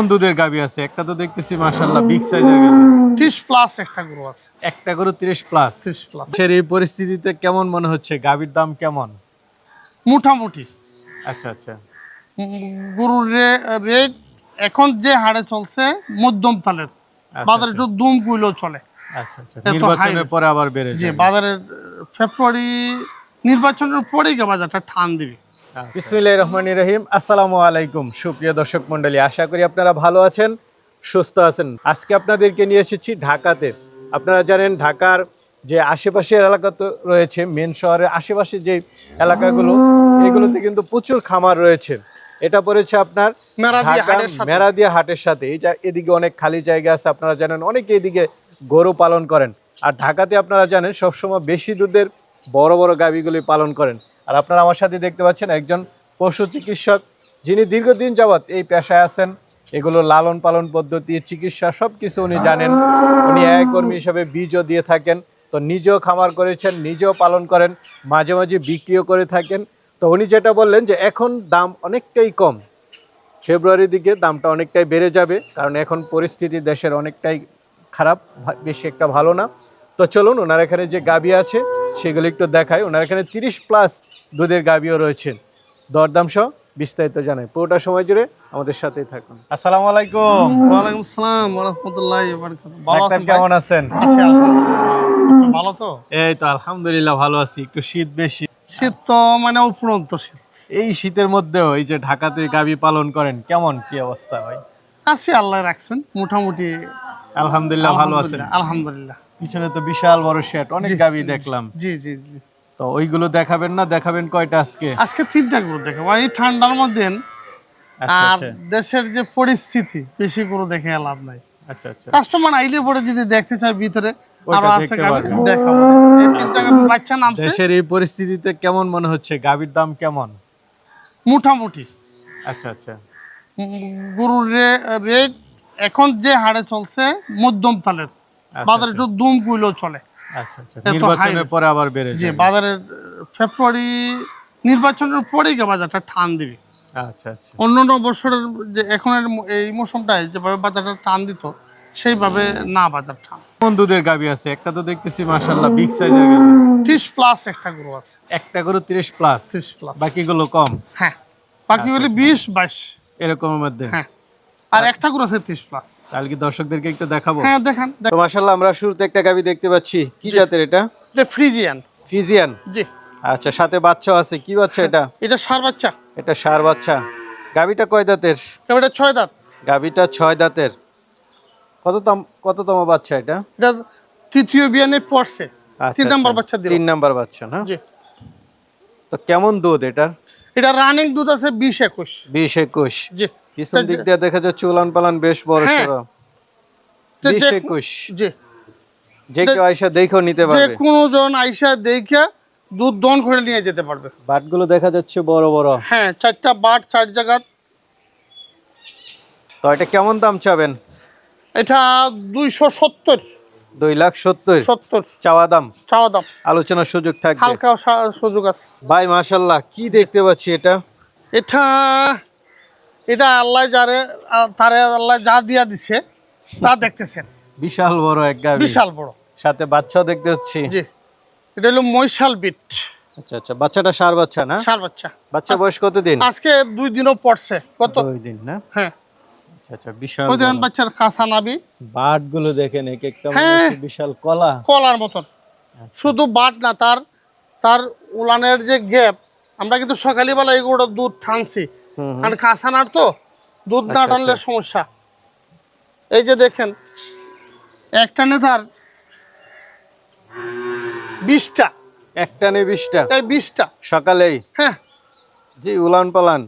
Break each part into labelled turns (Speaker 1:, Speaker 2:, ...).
Speaker 1: কেমন দুধের গাবি আছে একটা তো দেখতেছি মাশাল্লাহ বিগ সাইজের গাবি।
Speaker 2: ত্রিশ প্লাস একটা গরু আছে।
Speaker 1: একটা করে তিরিশ প্লাস
Speaker 2: ত্রিশ প্লাস
Speaker 1: দেশের এই পরিস্থিতিতে কেমন মনে হচ্ছে? গাবির দাম কেমন?
Speaker 2: মোটামুটি।
Speaker 1: আচ্ছা আচ্ছা।
Speaker 2: গরুর রেট এখন যে হারে চলছে মধ্যম তালের। বাজারে একটু দুম কুইলেও চলে।
Speaker 1: আচ্ছা আচ্ছা। নির্বাচনের পরে আবার বেড়ে
Speaker 2: যে
Speaker 1: যাবে।
Speaker 2: বাজারের ফেব্রুয়ারি নির্বাচনের পরেই বাজারটা টান দিবে।
Speaker 1: বিসমিল্লাহ রহমান রহিম। আসসালামু আলাইকুম সুপ্রিয় দর্শক মন্ডলী আশা করি আপনারা ভালো আছেন সুস্থ আছেন। আজকে আপনাদেরকে নিয়ে এসেছি ঢাকাতে। আপনারা জানেন ঢাকার যে আশেপাশের এলাকা তো রয়েছে মেন শহরের আশেপাশে যে এলাকাগুলো এগুলোতে কিন্তু প্রচুর খামার রয়েছে। এটা পড়েছে আপনার
Speaker 2: মেরাদিয়া হাটের সাথে।
Speaker 1: হাটের সাথে। এই যা এদিকে অনেক খালি জায়গা আছে আপনারা জানেন অনেকে এদিকে গরু পালন করেন। আর ঢাকাতে আপনারা জানেন সবসময় বেশি দুধের বড় বড় গাভীগুলি পালন করেন। আর আপনারা আমার সাথে দেখতে পাচ্ছেন একজন পশু চিকিৎসক, যিনি দীর্ঘদিন যাবৎ এই পেশায় আছেন। এগুলো লালন পালন পদ্ধতি, চিকিৎসা সব কিছু উনি জানেন। উনি এক কর্মী হিসাবে বীজও দিয়ে থাকেন, তো নিজেও খামার করেছেন, নিজেও পালন করেন, মাঝে মাঝে বিক্রিও করে থাকেন। তো উনি যেটা বললেন যে এখন দাম অনেকটাই কম। ফেব্রুয়ারির দিকে দামটা অনেকটাই বেড়ে যাবে, কারণ এখন পরিস্থিতি দেশের অনেকটাই খারাপ বেশি একটা ভালো না। তো চলুন, ওনার এখানে যে গাবি আছে সেগুলো একটু দেখায় ওনার এখানে তিরিশ প্লাস দুধের গাবিও রয়েছে। দরদাম সহ বিস্তারিত জানাই। পুরোটা সময় জুড়ে আমাদের সাথেই থাকুন। আসসালামু আলাইকুম।
Speaker 2: ওয়ালাইকুম সালাম রহমতুল্লাহ ভালো
Speaker 1: ডাক্তার
Speaker 2: আছেন ভাই?
Speaker 1: কেমন আছেন?
Speaker 2: আছি আলহামদুলিল্লাহ। ভালো তো?
Speaker 1: এই তো আলহামদুলিল্লাহ ভালো আছি। একটু শীত বেশি।
Speaker 2: শীত তো মানে উপরন্ত শীত।
Speaker 1: এই শীতের মধ্যেও এই যে ঢাকাতে গাবি পালন করেন কেমন কি অবস্থা ভাই?
Speaker 2: আছি আল্লাহ রাখছেন মোটামুটি
Speaker 1: আলহামদুলিল্লাহ ভালো আছেন।
Speaker 2: আলহামদুলিল্লাহ।
Speaker 1: পিছনে তো বিশাল বড় শেড অনেক গাবি দেখলাম।
Speaker 2: জি জি জি।
Speaker 1: তো ওইগুলো দেখাবেন না দেখাবেন কয়টা আজকে?
Speaker 2: আজকে তিনটা গরু দেখে এই ঠান্ডার মধ্যে
Speaker 1: আচ্ছা
Speaker 2: আর
Speaker 1: আচ্ছা।
Speaker 2: দেশের যে পরিস্থিতি বেশি গরু দেখে লাভ নাই।
Speaker 1: আচ্ছা আচ্ছা।
Speaker 2: কাস্টমার আইলে পরে যদি দেখতে চায় ভিতরে আরও আছে গাবি দেখাবো। এই তিনটা গাবি বাচ্চা নামছে।
Speaker 1: দেশের এই পরিস্থিতিতে কেমন মনে হচ্ছে? গাবির দাম কেমন?
Speaker 2: মোটামুটি।
Speaker 1: আচ্ছা আচ্ছা।
Speaker 2: গরুর রেট এখন যে হারে চলছে মধ্যম তালের। বাজারে একটু দুম কুইলেও চলে।
Speaker 1: আচ্ছা আচ্ছা। নির্বাচনের পরে আবার বেড়ে যাবে
Speaker 2: বাজারের ফেব্রুয়ারি নির্বাচনের পরেই গিয়ে বাজারটা টান দিবে।
Speaker 1: আচ্ছা আচ্ছা।
Speaker 2: অন্য অন্য বছরের যে এখনের ম- এই মৌসুমটায় যেভাবে বাজারটা টান দিত সেইভাবে না বাজার টান।
Speaker 1: কোন দুধের গাবি আছে একটা তো দেখতেছি মাশাল্লাহ বিগ সাইজের গাবি।
Speaker 2: ত্রিশ প্লাস একটা গরু আছে।
Speaker 1: একটা করে তিরিশ প্লাস
Speaker 2: ত্রিশ প্লাস
Speaker 1: বাকিগুলো কম।
Speaker 2: হ্যাঁ বাকি হলে বিশ বাইশ।
Speaker 1: এরকমের মধ্যে।
Speaker 2: হ্যাঁ। আর একটা গরু আছে প্লাস
Speaker 1: তাহলে কি দর্শকদেরকে একটু দেখাবো।
Speaker 2: হ্যাঁ দেখান
Speaker 1: তো মাশাল্লাহ আমরা শুরুতে একটা গাবি দেখতে পাচ্ছি। কি জাতের এটা?
Speaker 2: যে ফ্রিজিয়ান
Speaker 1: ফিজিয়ান
Speaker 2: জি।
Speaker 1: আচ্ছা সাথে বাচ্চাও আছে। কি বাচ্চা এটা?
Speaker 2: এটা সার বাচ্চা।
Speaker 1: এটা সার বাচ্চা। গাবিটা কয় দাঁতের?
Speaker 2: এটা ছয় দাঁত।
Speaker 1: গাবিটা ছয় দাঁতের। কততম কততম বাচ্চা এটা?
Speaker 2: এটা তৃতীয় বিয়ানে পড়ছে।
Speaker 1: আচ্ছা,
Speaker 2: তিন নাম্বার
Speaker 1: আচ্ছা।
Speaker 2: বাচ্চা দিল।
Speaker 1: তিন নাম্বার বাচ্চা না?
Speaker 2: জি।
Speaker 1: তো কেমন দুধ এটার?
Speaker 2: এটা রানিং দুধ আছে বিশ একুশ।
Speaker 1: বিশ একুশ।
Speaker 2: জি।
Speaker 1: পিছন দিক দিয়ে দেখা যাচ্ছে উলান পালান বেশ বড়
Speaker 2: হ্যাঁ।
Speaker 1: সড়ো বিশ একুশ।
Speaker 2: জি
Speaker 1: যে কেউ আইসা দেখেও নিতে
Speaker 2: যে
Speaker 1: পারবে।
Speaker 2: কোনো জন আইসা দেখে দুধ দন করে নিয়ে যেতে পারবে।
Speaker 1: বাটগুলো দেখা যাচ্ছে বড় বড়।
Speaker 2: হ্যাঁ চারটা বাট চার জায়গা
Speaker 1: তো এটা কেমন দাম চাবেন?
Speaker 2: এটা দুইশো সত্তর।
Speaker 1: দুই লাখ সত্তর।
Speaker 2: সত্তর।
Speaker 1: চাওয়া দাম?
Speaker 2: চাওয়া দাম।
Speaker 1: আলোচনার সুযোগ থাকবে।
Speaker 2: হালকা সুযোগ আছে।
Speaker 1: ভাই মাশাল্লাহ কি দেখতে পাচ্ছি এটা?
Speaker 2: এটা এটা আল্লাহ যারে তারে আল্লাহ যা দিয়া দিছে তা দেখতেছেন।
Speaker 1: বিশাল বড় এক গাবি
Speaker 2: বিশাল বড়।
Speaker 1: সাথে বাচ্চা দেখতে হচ্ছে।
Speaker 2: জি। এটা হলো মৈশাল বিট।
Speaker 1: আচ্ছা আচ্ছা। বাচ্চাটা সার বাচ্চা না?
Speaker 2: সার বাচ্চা।
Speaker 1: বাচ্চা বয়স কতদিন?
Speaker 2: আজকে দুই দিনও পড়ছে। কত?
Speaker 1: দুই দিন না?
Speaker 2: হ্যাঁ।
Speaker 1: আচ্ছা আচ্ছা। বিশাল
Speaker 2: ওই দেখেন বাচ্চার কাঁচা নাবি
Speaker 1: বাটগুলো দেখেন এক একটা মনে
Speaker 2: হ্যাঁ।
Speaker 1: বিশাল কলা।
Speaker 2: কলার মতন। শুধু বাট না তার তার উলানের যে গ্যাপ আমরা কিন্তু সকালবেলা এগুলো দুধ টানছি
Speaker 1: হুম।
Speaker 2: আর কাঁচানার তো দুধ না
Speaker 1: আচ্ছা,
Speaker 2: টানলে
Speaker 1: আচ্ছা।
Speaker 2: সমস্যা। এই যে দেখেন একটা নেতার বিশটা।
Speaker 1: একটা নেই বিশটা।
Speaker 2: এই বিশটা।
Speaker 1: সকালেই?
Speaker 2: হ্যাঁ।
Speaker 1: জি উলান পালান।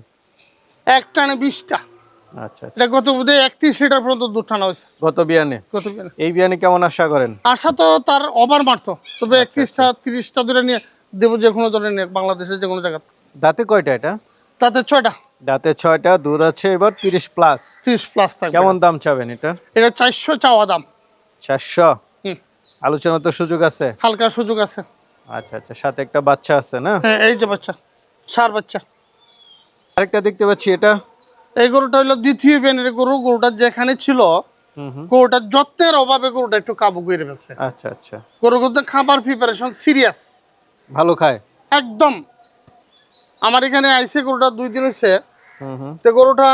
Speaker 2: একটা নে বিশটা।
Speaker 1: আচ্ছা আচ্ছা।
Speaker 2: এটা গত একত্রিশ লিটার পর্যন্ত দুধ টানা হয়েছে।
Speaker 1: গত বিয়ানে?
Speaker 2: গত বিয়ানে।
Speaker 1: এই বিয়ানে কেমন আশা করেন?
Speaker 2: আশা তো তার ওভার মারতো। তবে একত্রিশটা তিরিশটা দূরে নিয়ে দেবো যে কোনো ধরনের নিয়ে বাংলাদেশের যে কোনো জায়গা
Speaker 1: দাঁতে কয়টা এটা?
Speaker 2: তাতে ছয়টা।
Speaker 1: দাঁতে ছয়টা দুধ আছে এবার তিরিশ প্লাস
Speaker 2: তিরিশ প্লাস থাকবে।
Speaker 1: কেমন দাম চাবেন এটা?
Speaker 2: এটা চারশো চাওয়া দাম।
Speaker 1: চারশো?
Speaker 2: হুম।
Speaker 1: আলোচনা তো সুযোগ আছে।
Speaker 2: হালকা সুযোগ আছে।
Speaker 1: আচ্ছা আচ্ছা সাথে একটা বাচ্চা আছে না?
Speaker 2: হ্যাঁ এই যে বাচ্চা সার বাচ্চা।
Speaker 1: আরেকটা দেখতে পাচ্ছি এটা।
Speaker 2: এই গরুটা হলো দ্বিতীয় বেনের গরু। গরুটা যেখানে ছিল গরুটার যত্নের অভাবে গরুটা একটু কাবু করে ফেলছে।
Speaker 1: আচ্ছা আচ্ছা।
Speaker 2: গরু কিন্তু খাবার প্রিপারেশন সিরিয়াস
Speaker 1: ভালো খায়?
Speaker 2: একদম। আমার এখানে আইসে গরুটা দুই দিন হয়েছে। তো গরুটা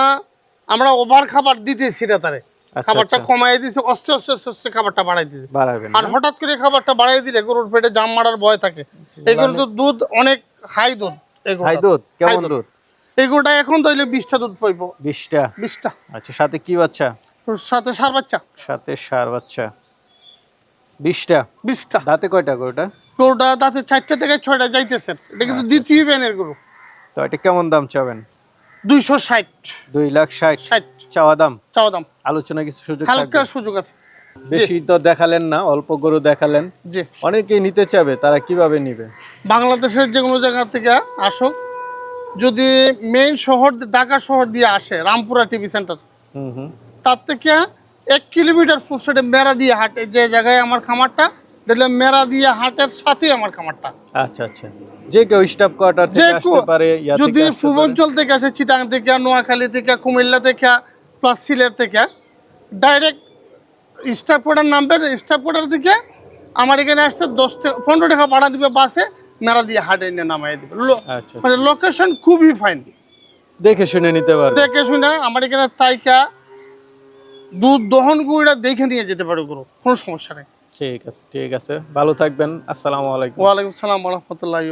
Speaker 2: আমরা ওভার খাবার দিতেছি না তারে।
Speaker 1: আচ্ছা,
Speaker 2: খাবারটা
Speaker 1: আচ্ছা।
Speaker 2: কমাই দিয়েছে অস্তে অস্তে আস্তে আস্তে খাবারটা বাড়াই
Speaker 1: বাড়াবেন
Speaker 2: আর হঠাৎ করে খাবারটা বাড়াই দিলে গরুর পেটে জাম মারার ভয় থাকে। এই গরু তো দুধ অনেক হাই দুধ
Speaker 1: হাই দুধ? কেমন দুধ।
Speaker 2: এই গরুটা এখন তাইলে বিশটা দুধ পাইবো।
Speaker 1: বিশটা?
Speaker 2: বিশটা।
Speaker 1: আচ্ছা সাথে কি বাচ্চা?
Speaker 2: সাথে সার বাচ্চা।
Speaker 1: সাথে সার বাচ্চা। বিশটা?
Speaker 2: বিশটা।
Speaker 1: দাঁতে কয়টা গরুটা?
Speaker 2: গরুটা তাতে চারটা থেকে ছয়টা যাইতেছে। এটা কিন্তু দ্বিতীয় ব্যানের গরু।
Speaker 1: তো এটা কেমন দাম চাবেন?
Speaker 2: দুইশো ষাট।
Speaker 1: দুই লাখ ষাট।
Speaker 2: ষাট।
Speaker 1: চাওয়া দাম?
Speaker 2: চাওয়া দাম।
Speaker 1: আলোচনা কিছু সুযোগ
Speaker 2: হালকা সুযোগ আছে।
Speaker 1: বেশি তো দেখালেন না অল্প গরু দেখালেন।
Speaker 2: জি।
Speaker 1: অনেকেই নিতে চাবে তারা কীভাবে নিবে?
Speaker 2: বাংলাদেশের যে কোনো জায়গা থেকে আসুক যদি মেইন শহর ঢাকা শহর দিয়ে আসে রামপুরা টিভি সেন্টার
Speaker 1: হুম হুম।
Speaker 2: তার থেকে এক কিলোমিটার ফুটসাইডে মেরা দিয়ে হাটে যে জায়গায় আমার খামারটা মেরা দিয়ে হাটের সাথেই আমার খামারটা।
Speaker 1: আচ্ছা আচ্ছা। যে কেউ স্টাফ কোয়ার্টার থেকে আসতে পারে
Speaker 2: যদি পূর্বাঞ্চল থেকে আসে চিটাং থেকে নোয়াখালী থেকে কুমিল্লা থেকে প্লাস সিলেট থেকে ডাইরেক্ট স্টাফ কোটার নামবে স্টাফ কোটার থেকে আমার এখানে আসতে দশ টাকা পনেরো টাকা ভাড়া দিবে বাসে মেরা দিয়ে হাটে এনে নামাই দিবে।
Speaker 1: আচ্ছা
Speaker 2: মানে লোকেশন খুবই ফাইন
Speaker 1: দেখে শুনে নিতে পারবে।
Speaker 2: দেখে শুনে আমার এখানে তাইকা দুধ দহন গুঁড়া দেখে নিয়ে যেতে পারে কোনো সমস্যা নেই।
Speaker 1: ঠিক আছে ঠিক আছে। ভালো থাকবেন। আসসালামু আলাইকুম।
Speaker 2: ওয়ালাইকুম সালাম রহমতুল্লাহ